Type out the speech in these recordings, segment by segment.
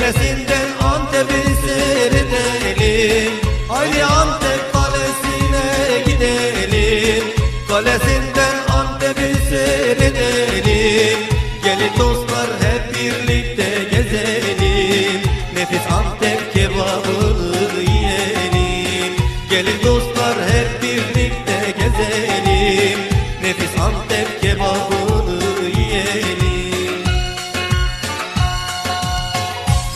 Görmesinden Antep'in seyredelim. Haydi Antep kalesine gidelim. Kalesinde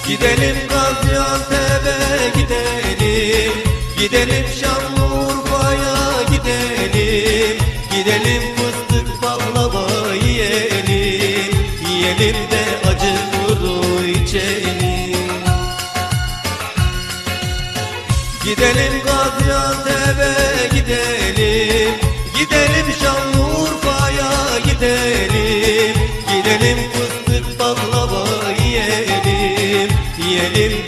Gidelim Gaziantep'e gidelim. Gidelim Şanlıurfa'ya gidelim. Gidelim fıstık baklava yiyelim. Yiyelim de acı kuru içelim. Gidelim Gaziantep'e gidelim Yiyelim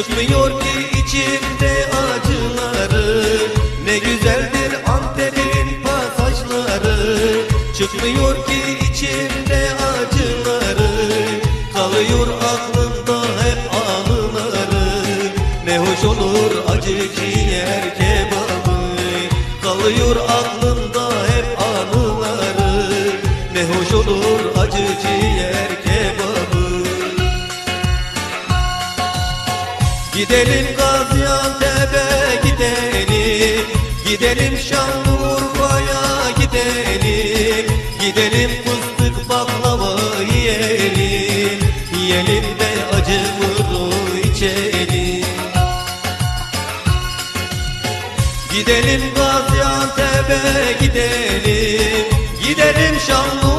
Çıkmıyor ki içimde acıları. Ne güzeldir Antep'in pasajları. Çıkmıyor ki içimde acıları. Kalıyor aklımda hep anıları. Ne hoş olur acı ciğer kebabı. Kalıyor aklımda Gidelim Gaziantep'e gidelim. Gidelim Şanlıurfa'ya gidelim. Gidelim fıstık baklava yiyelim. Yiyelim de acı kuru içelim. Gidelim Gaziantep'e gidelim. Gidelim Şanlıurfa'ya